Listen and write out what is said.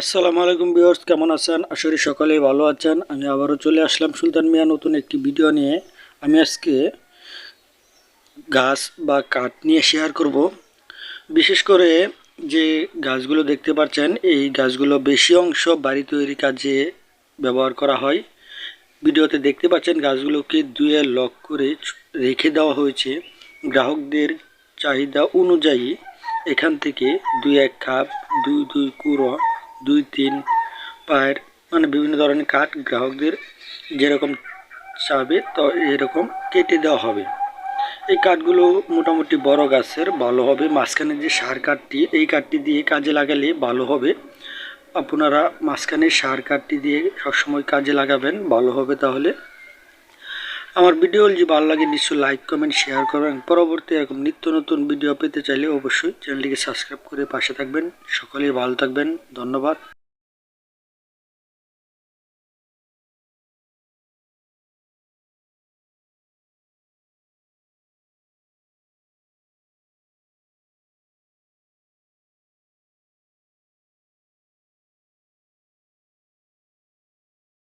আসসালামু আলাইকুম বিয়র্স কেমন আছেন? করি সকলেই ভালো আছেন। আমি আবারও চলে আসলাম সুলতান মিয়া নতুন একটি ভিডিও নিয়ে। আমি আজকে গাছ বা কাঠ নিয়ে শেয়ার করব। বিশেষ করে যে গাছগুলো দেখতে পাচ্ছেন, এই গাছগুলো বেশি অংশ বাড়ি তৈরি কাজে ব্যবহার করা হয়। ভিডিওতে দেখতে পাচ্ছেন, গাছগুলোকে দুয়ে লক করে রেখে দেওয়া হয়েছে। গ্রাহকদের চাহিদা অনুযায়ী এখান থেকে দুই এক খাপ দুই দুই কুড়ো দুই, তিন, পায়ের মানে বিভিন্ন ধরনের কাঠ গ্রাহকদের যেরকম চাবে তো এরকম কেটে দেওয়া হবে। এই কাঠগুলো মোটামুটি বড় গাছের, ভালো হবে। মাঝখানে যে সার কাঠটি, এই কাঠটি দিয়ে কাজে লাগালে ভালো হবে। আপনারা মাঝখানে সার কাঠটি দিয়ে সবসময় কাজে লাগাবেন, ভালো হবে তাহলে। আমার ভিডিও যদি ভালো লাগে, নিশ্চয়ই লাইক কমেন্ট শেয়ার করবেন। পরবর্তী এরকম নিত্য নতুন ভিডিও পেতে চাইলে অবশ্যই চ্যানেলটিকে সাবস্ক্রাইব করে পাশে থাকবেন। সকলেই ভালো থাকবেন। ধন্যবাদ।